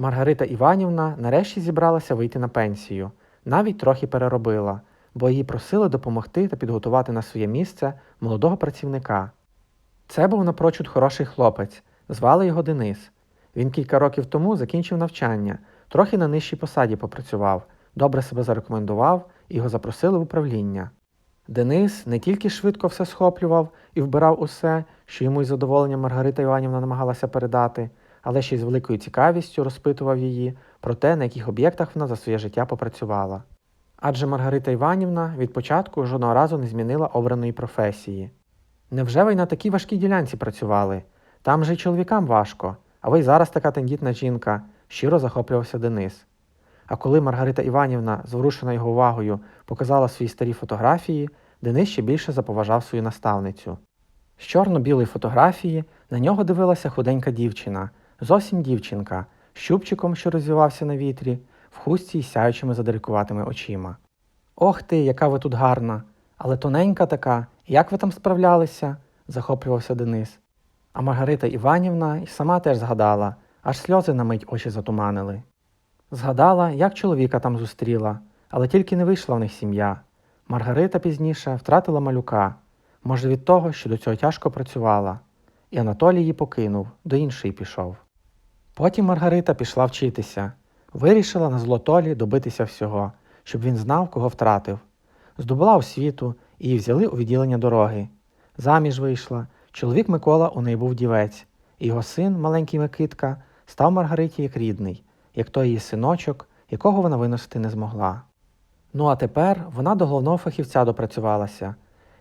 Маргарита Іванівна нарешті зібралася вийти на пенсію, навіть трохи переробила, бо її просили допомогти та підготувати на своє місце молодого працівника. Це був напрочуд хороший хлопець, звали його Денис. Він кілька років тому закінчив навчання, трохи на нижчій посаді попрацював, добре себе зарекомендував і його запросили в управління. Денис не тільки швидко все схоплював і вбирав усе, що йому із задоволенням Маргарита Іванівна намагалася передати, але ще й з великою цікавістю розпитував її про те, на яких об'єктах вона за своє життя попрацювала. Адже Маргарита Іванівна від початку жодного разу не змінила обраної професії. Невже ви й на такій важкій ділянці працювали? Там же й чоловікам важко, а ви й зараз така тендітна жінка, щиро захоплювався Денис. А коли Маргарита Іванівна, зворушена його увагою, показала свої старі фотографії, Денис ще більше заповажав свою наставницю. З чорно-білої фотографії на нього дивилася худенька дівчина, зовсім дівчинка, щупчиком, що розвівався на вітрі, в хустці й сяючими задарикуватими очима. Ох ти, яка ви тут гарна! Але тоненька така, як ви там справлялися? захоплювався Денис. А Маргарита Іванівна й сама теж згадала, аж сльози на мить очі затуманили. Згадала, як чоловіка там зустріла, але тільки не вийшла в них сім'я. Маргарита пізніше втратила малюка, може, від того, що до цього тяжко працювала, і Анатолій її покинув, до іншої пішов. Потім Маргарита пішла вчитися, вирішила на злотолі добитися всього, щоб він знав, кого втратив. Здобула освіту і її взяли у відділення дороги. Заміж вийшла, чоловік Микола у неї був дівець, і його син, маленький Микитка, став Маргариті як рідний, як той її синочок, якого вона виносити не змогла. Ну а тепер вона до головного фахівця допрацювалася.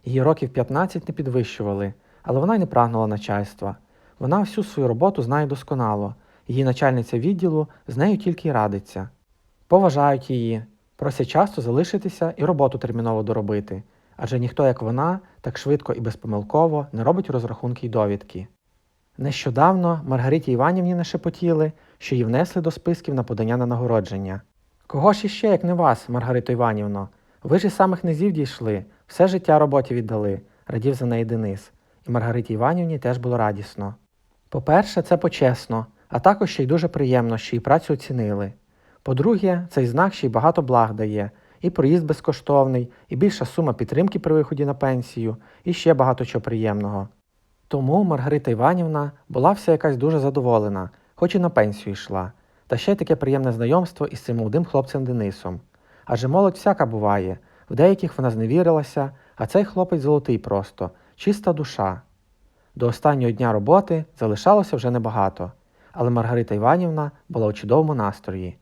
Її років 15 не підвищували, але вона й не прагнула начальства. Вона всю свою роботу знає досконало, її начальниця відділу з нею тільки й радиться. Поважають її, просять часто залишитися і роботу терміново доробити, адже ніхто, як вона, так швидко і безпомилково не робить розрахунки й довідки. Нещодавно Маргариті Іванівні нашепотіли, що її внесли до списків на подання на нагородження. Кого ж іще, як не вас, Маргарито Іванівно? Ви ж із самих низів дійшли, все життя роботі віддали, радів за неї Денис, і Маргариті Іванівні теж було радісно. По-перше, це почесно, а також ще й дуже приємно, що її працю оцінили. По-друге, цей знак ще й багато благ дає, і проїзд безкоштовний, і більша сума підтримки при виході на пенсію, і ще багато чого приємного. Тому Маргарита Іванівна була вся якась дуже задоволена, хоч і на пенсію йшла, та ще й таке приємне знайомство із цим молодим хлопцем Денисом. Адже молодь всяка буває, в деяких вона зневірилася, а цей хлопець золотий просто, чиста душа. До останнього дня роботи залишалося вже небагато, але Маргарита Іванівна була у чудовому настрої.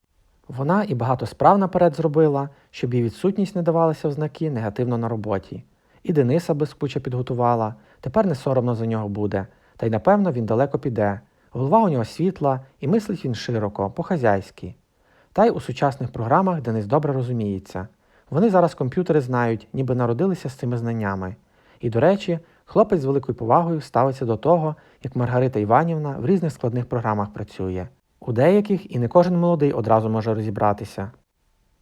Вона і багато справ наперед зробила, щоб її відсутність не давалася в знаки негативно на роботі. І Дениса безкуче підготувала, тепер не соромно за нього буде, та й напевно він далеко піде. Голова у нього світла, і мислить він широко, по-хазяйськи. Та й у сучасних програмах Денис добре розуміється. Вони зараз комп'ютери знають, ніби народилися з цими знаннями. І, до речі, хлопець з великою повагою ставиться до того, як Маргарита Іванівна в різних складних програмах працює. У деяких і не кожен молодий одразу може розібратися.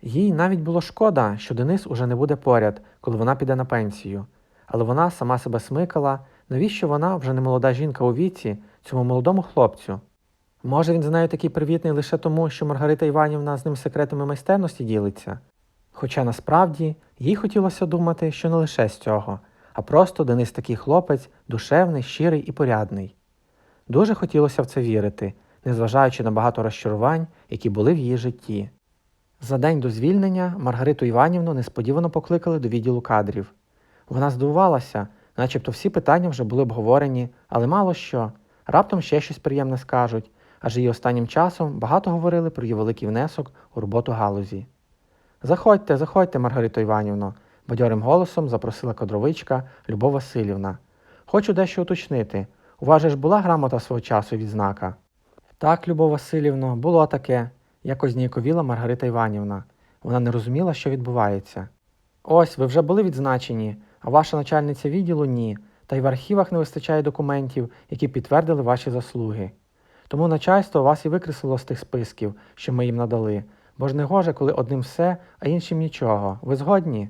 Їй навіть було шкода, що Денис уже не буде поряд, коли вона піде на пенсію, але вона сама себе смикала, навіщо вона, вже не молода жінка у віці, цьому молодому хлопцю. Може, він з нею такий привітний лише тому, що Маргарита Іванівна з ним секретами майстерності ділиться. Хоча насправді їй хотілося думати, що не лише з цього, а просто Денис такий хлопець, душевний, щирий і порядний. Дуже хотілося в це вірити, незважаючи на багато розчарувань, які були в її житті. За день до звільнення Маргариту Іванівну несподівано покликали до відділу кадрів. Вона здивувалася, начебто всі питання вже були обговорені, але мало що, раптом ще щось приємне скажуть, адже її останнім часом багато говорили про її великий внесок у роботу галузі. Заходьте, заходьте, Маргарито Іванівно, бадьорим голосом запросила кадровичка Любов Васильівна. Хочу дещо уточнити. У вас же ж була грамота свого часу відзнака? Так, Любов Васильівно, було таке, якось зніяковіла Маргарита Іванівна. Вона не розуміла, що відбувається. Ось, ви вже були відзначені, а ваша начальниця відділу ні, та й в архівах не вистачає документів, які підтвердили ваші заслуги. Тому начальство вас і викреслило з тих списків, що ми їм надали, бо ж не гоже, коли одним все, а іншим нічого. Ви згодні?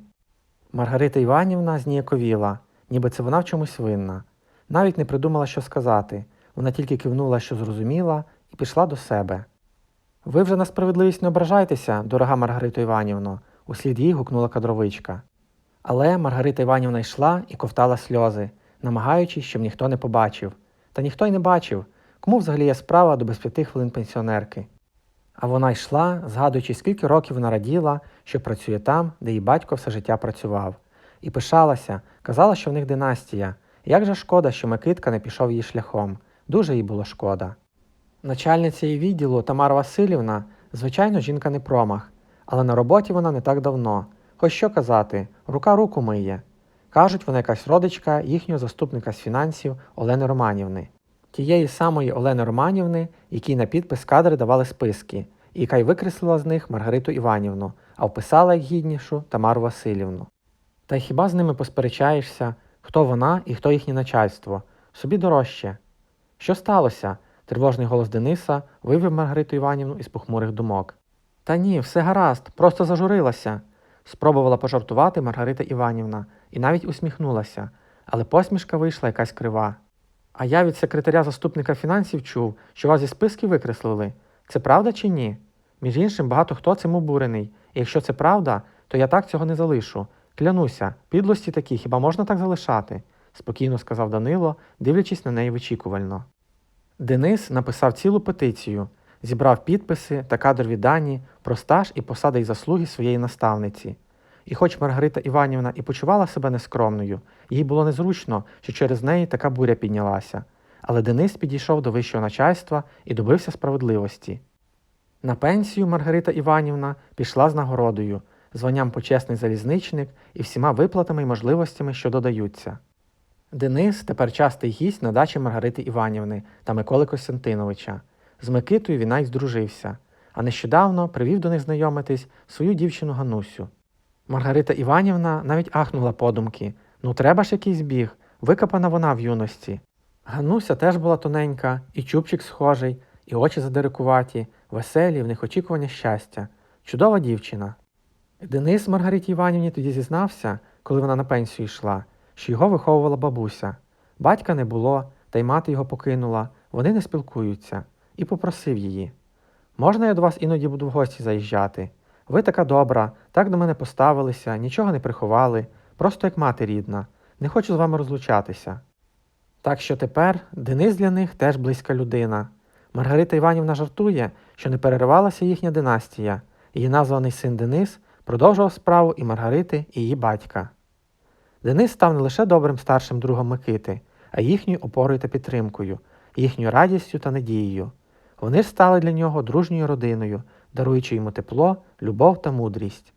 Маргарита Іванівна зніяковіла, ніби це вона в чомусь винна. Навіть не придумала, що сказати. Вона тільки кивнула, що зрозуміла, і пішла до себе. Ви вже на справедливість не ображайтеся, дорога Маргарита Іванівно, услід їй гукнула кадровичка. Але Маргарита Іванівна йшла і ковтала сльози, намагаючись, щоб ніхто не побачив. Та ніхто й не бачив, кому взагалі є справа до без п'яти хвилин пенсіонерки. А вона йшла, згадуючи, скільки років вона раділа, що працює там, де її батько все життя працював, і пишалася, казала, що в них династія. Як же шкода, що Микитка не пішов її шляхом. Дуже їй було шкода. Начальниця її відділу Тамара Васильівна, звичайно, жінка не промах, але на роботі вона не так давно. Хоч що казати, рука руку миє. Кажуть, вона якась родичка їхнього заступника з фінансів Олени Романівни, тієї самої Олени Романівни, якій на підпис кадри давали списки, і яка й викреслила з них Маргариту Іванівну, а вписала як гіднішу Тамару Васильівну. Та й хіба з ними посперечаєшся, хто вона і хто їхнє начальство? Собі дорожче. Що сталося? Тривожний голос Дениса вивів Маргариту Іванівну із похмурих думок. Та ні, все гаразд, просто зажурилася. Спробувала пожартувати Маргарита Іванівна і навіть усміхнулася, але посмішка вийшла якась крива. А я від секретаря заступника фінансів чув, що вас зі списків викреслили. Це правда чи ні? Між іншим, багато хто цим обурений, і якщо це правда, то я так цього не залишу. Клянуся, підлості такі хіба можна так залишати? спокійно сказав Данило, дивлячись на неї вичікувально. Денис написав цілу петицію, зібрав підписи та кадрові дані про стаж і посади й заслуги своєї наставниці. І хоч Маргарита Іванівна і почувала себе нескромною, їй було незручно, що через неї така буря піднялася. Але Денис підійшов до вищого начальства і добився справедливості. На пенсію Маргарита Іванівна пішла з нагородою, званням почесний залізничник і всіма виплатами й можливостями, що додаються. Денис тепер частий гість на дачі Маргарити Іванівни та Миколи Костянтиновича. З Микитою він навіть здружився, а нещодавно привів до них знайомитись свою дівчину Ганусю. Маргарита Іванівна навіть ахнула подумки ну треба ж якийсь біг, викопана вона в юності. Гануся теж була тоненька, і чубчик схожий, і очі задирикуваті, веселі, в них очікування щастя. Чудова дівчина. Денис Маргариті Іванівні тоді зізнався, коли вона на пенсію йшла, що його виховувала бабуся. Батька не було, та й мати його покинула, вони не спілкуються, і попросив її. Можна я до вас іноді буду в гості заїжджати? Ви така добра, так до мене поставилися, нічого не приховали, просто як мати рідна, не хочу з вами розлучатися. Так що тепер Денис для них теж близька людина. Маргарита Іванівна жартує, що не переривалася їхня династія, її названий син Денис продовжував справу і Маргарити, і її батька. Денис став не лише добрим старшим другом Микити, а їхньою опорою та підтримкою, їхньою радістю та надією. Вони ж стали для нього дружньою родиною, даруючи йому тепло, любов та мудрість.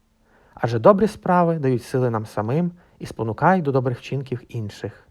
Адже добрі справи дають сили нам самим і спонукають до добрих вчинків інших.